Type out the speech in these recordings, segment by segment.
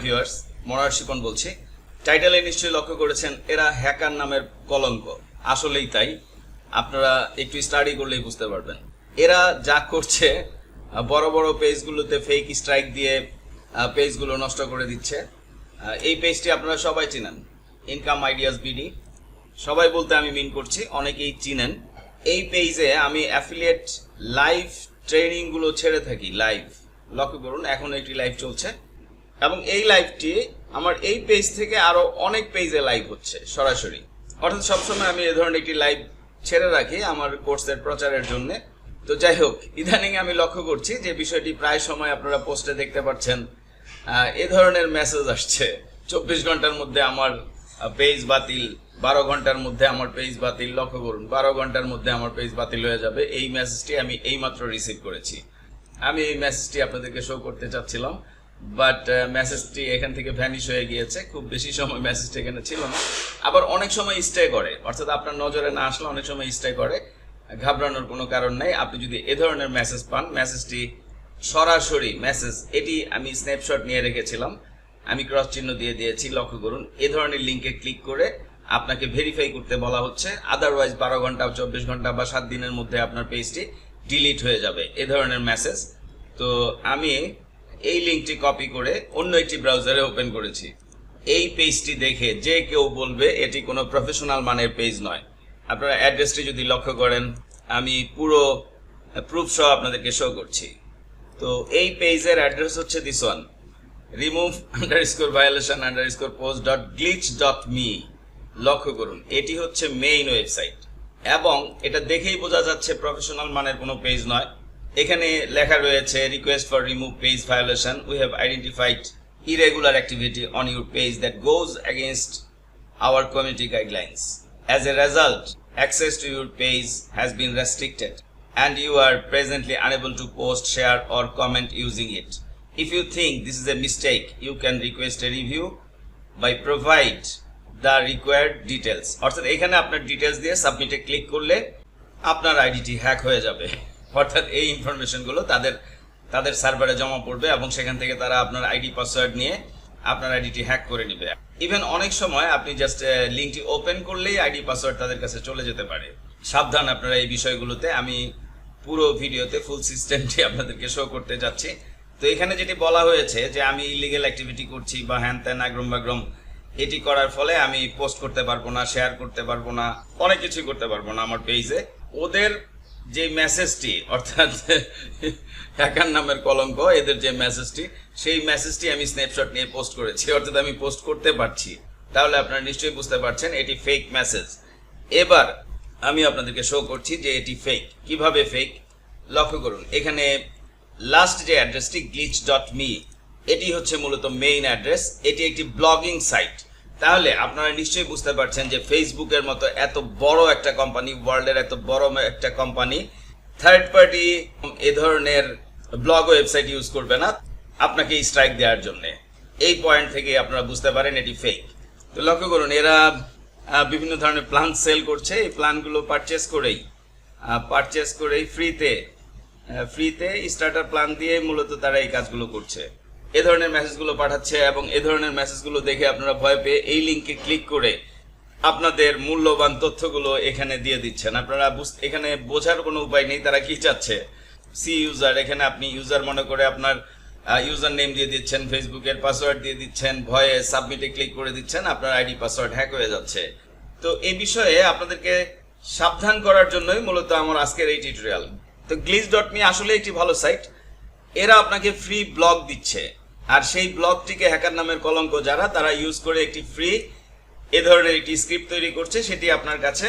Viewers মরার শিপন বলছি। টাইটেলে নিশ্চয়ই লক্ষ্য করেছেন, এরা হ্যাকার নামের কলঙ্ক। আসলেই তাই। আপনারা একটু স্টাডি করলেই বুঝতে পারবেন। এরা যা করছে, বড় বড় পেজগুলোতে ফেক স্ট্রাইক দিয়ে পেজগুলো নষ্ট করে দিচ্ছে। এই পেজটি আপনারা সবাই চিনেন। ইনকাম আইডিয়াস বিডি সবাই বলতে আমি মিন করছি, অনেকেই চিনেন। এই পেজে আমি অ্যাফিলিয়েট লাইভ ট্রেনিংগুলো ছেড়ে থাকি লাইভ লক্ষ্য করুন, এখন একটি লাইভ চলছে। এবং এই লাইভটি আমার এই পেজ থেকে আরও অনেক পেজে লাইভ হচ্ছে, সরাসরি। অর্থাৎ সবসময় আমি এ ধরনের একটি লাইভ ছেড়ে রাখি আমার কোর্সের প্রচারের জন্য। তো যাই হোক, ইদানিং আমি লক্ষ্য করছি যে বিষয়টি প্রায় সময় আপনারা পোস্টে দেখতে পাচ্ছেন এ ধরনের মেসেজ আসছে। চব্বিশ ঘণ্টার মধ্যে আমার পেজ বাতিল, বারো ঘণ্টার মধ্যে আমার পেজ বাতিল, লক্ষ্য করুন, বারো ঘণ্টার মধ্যে আমার পেজ বাতিল হয়ে যাবে। এই মেসেজটি আমি এইমাত্র রিসিভ করেছি। আমি এই মেসেজটি আপনাদেরকে শো করতে চাচ্ছিলাম। বাট মেসেজটি এখান থেকে ভ্যানিশ হয়ে গিয়েছে। খুব বেশি সময় মেসেজটি এখানে ছিল না। আবার অনেক সময় স্টে করে। অর্থাৎ আপনার নজরে না আসলে অনেক সময় স্টে করে। ঘাবড়ানোর কোনো কারণ নেই। আপনি যদি এ ধরনের মেসেজ পান মেসেজটি সরাসরি মেসেজ এটি আমি স্ন্যাপশট নিয়ে রেখেছিলাম। আমি ক্রস চিহ্ন দিয়ে দিয়েছি, লক্ষ্য করুন। এ ধরনের লিঙ্কে ক্লিক করে আপনাকে ভেরিফাই করতে বলা হচ্ছে। আদারওয়াইজ বারো ঘণ্টা, চব্বিশ ঘণ্টা বা সাত দিনের মধ্যে আপনার পেজটি ডিলিট হয়ে যাবে। এ ধরনের মেসেজ তো আমি এই লিঙ্কটি কপি করে অন্য একটি ব্রাউজারে ওপেন করেছি। এই পেজটি দেখে যে কেউ বলবে এটি কোনো প্রফেশনাল মানের পেজ নয়। আপনারা অ্যাড্রেসটি যদি লক্ষ্য করেন, আমি পুরো প্রুফ সহ আপনাদেরকে শো করছি। তো এই পেজের অ্যাড্রেস হচ্ছে this one remove underscore violation underscore post dot glitch dot me লক্ষ্য করুন, এটি হচ্ছে মেইন ওয়েবসাইট এবং এটা দেখেই বোঝা যাচ্ছে প্রফেশনাল মানের কোনো পেজ নয়। এখানে লেখা রয়েছে request for remove page violation we have identified irregular activity on your page that goes against our community guidelines as a result access to your page has been restricted and you are presently unable to post share or comment using it if you think this is a mistake you can request a review by provide the required details অর্থাৎ এখানে আপনার details দিয়ে সাবমিটে click করলে আপনার আইডিটি hack হয়ে যাবে। অর্থাৎ এই ইনফরমেশনগুলো তাদের তাদের সার্ভারে জমা পড়বে এবং সেখান থেকে তারা আপনার আইডি পাসওয়ার্ড নিয়ে আপনার আইডিটি হ্যাক করে নেবে। ইভেন অনেক সময় আপনি জাস্ট লিঙ্কটি ওপেন করলেই আইডি পাসওয়ার্ড তাদের কাছে চলে যেতে পারে। সাবধান আপনারা এই বিষয়গুলোতে। আমি পুরো ভিডিওতে ফুল সিস্টেমটি আপনাদেরকে শো করতে যাচ্ছি। তো এখানে যেটি বলা হয়েছে যে আমি ইলিগেল অ্যাক্টিভিটি করছি বা হ্যান ত্যান আগ্রম বাগ্রম, এটি করার ফলে আমি পোস্ট করতে পারব না শেয়ার করতে পারব না, অনেক কিছুই করতে পারব না আমার পেজে ওদের যে মেসেজটি অর্থাৎ হ্যাকার নামের কলঙ্ক, এদের যে মেসেজটি সেই মেসেজটি আমি স্ন্যাপশট নিয়ে পোস্ট করেছি, অর্থাৎ আমি পোস্ট করতে পারছি। তাহলে আপনারা নিশ্চয়ই বুঝতে পারছেন, এটি ফেক মেসেজ এবার আমি আপনাদেরকে শো করছি যে এটি ফেক কীভাবে ফেক লক্ষ্য করুন, এখানে লাস্ট যে অ্যাড্রেসটি গ্লিচ ডট মি এটি হচ্ছে মূলত মেইন অ্যাড্রেস এটি একটি ব্লগিং সাইট তাহলে আপনারা নিশ্চয়ই বুঝতে পারছেন যে ফেসবুকের মতো এত বড় একটা কোম্পানি ওয়ার্ল্ডের এত বড় একটা কোম্পানি থার্ড পার্টি এ ধরনের ব্লগ ওয়েবসাইট ইউজ করবে না আপনাকে স্ট্রাইক দেওয়ার জন্য। এই পয়েন্ট থেকে আপনারা বুঝতে পারেন এটি ফেক তো লক্ষ্য করুন, এরা বিভিন্ন ধরনের প্ল্যান সেল করছে। এই প্ল্যানগুলো পারচেস করেই পারচেস করেই ফ্রিতে ফ্রিতে স্টার্টার প্ল্যান দিয়ে মূলত তারা এই কাজগুলো করছে। এ ধরনের মেসেজগুলো পাঠাচ্ছে এবং এ ধরনের মেসেজগুলো দেখে আপনারা ভয় পেয়ে এই লিঙ্কে ক্লিক করে আপনাদের মূল্যবান তথ্যগুলো এখানে দিয়ে দিচ্ছেন। আপনারা এখানে বোঝার কোনো উপায় নেই, তারা কি চাচ্ছে? সি ইউজার এখানে আপনি ইউজার মনে করে আপনার ইউজার নেম দিয়ে দিচ্ছেন ফেসবুকের পাসওয়ার্ড দিয়ে দিচ্ছেন, ভয়ে সাবমিটে ক্লিক করে দিচ্ছেন, আপনার আইডি পাসওয়ার্ড হ্যাক হয়ে যাচ্ছে। তো এই বিষয়ে আপনাদেরকে সাবধান করার জন্যই মূলত আমার আজকের এই টিউটোরিয়াল তো গ্লিজ ডট মি আসলে একটি ভালো সাইট এরা আপনাকে ফ্রি ব্লগ দিচ্ছে। আর সেই ব্লগটিকে হ্যাকার নামের কলঙ্ক যারা, তারা ইউজ করে একটি ফ্রি এ ধরনের একটি স্ক্রিপ্ট তৈরি করছে, সেটি আপনার কাছে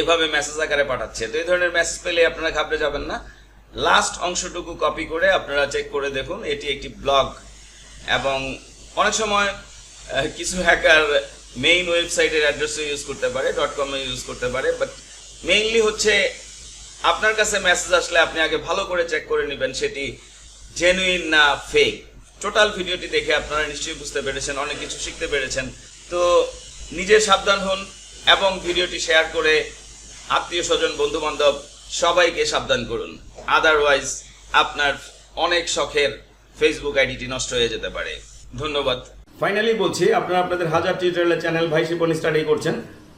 এভাবে মেসেজ আকারে পাঠাচ্ছে। তো এই ধরনের মেসেজ পেলে আপনারা ঘাবড়ে যাবেন না। লাস্ট অংশটুকু কপি করে আপনারা চেক করে দেখুন, এটি একটি ব্লগ এবং অনেক সময় কিছু হ্যাকার মেইন ওয়েবসাইটের অ্যাড্রেসও ইউজ করতে পারে ডট কমে ইউজ করতে পারে বাট মেইনলি হচ্ছে আপনার কাছে মেসেজ আসলে আপনি আগে ভালো করে চেক করে নেবেন, সেটি জেনুইন না ফেক টোটাল ভিডিওটি দেখে আপনারা নিশ্চয়ই বুঝতে পেরেছেন, অনেক কিছু শিখতে পেরেছেন। তো নিজে সাবধান হন এবং ভিডিওটি শেয়ার করে আত্মীয় স্বজন বন্ধু বান্ধব সবাইকে সাবধান করুন। আদারওয়াইজ আপনার অনেক শখের ফেসবুক আইডিটি নষ্ট হয়ে যেতে পারে। ধন্যবাদ। ফাইনালি বলছি, আপনারা আপনাদের হাজার টিউটোরিয়ালের চ্যানেল ভাই শিপন স্টাডি করছেন।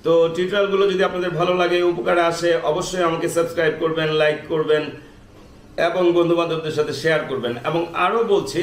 তো টিউটোরিয়ালগুলো যদি আপনাদের ভালো লাগে, উপকারে আসে, অবশ্যই আমাকে সাবস্ক্রাইব করবেন লাইক করবেন এবং বন্ধু বান্ধবদের সাথে শেয়ার করবেন। এবং আরও বলছি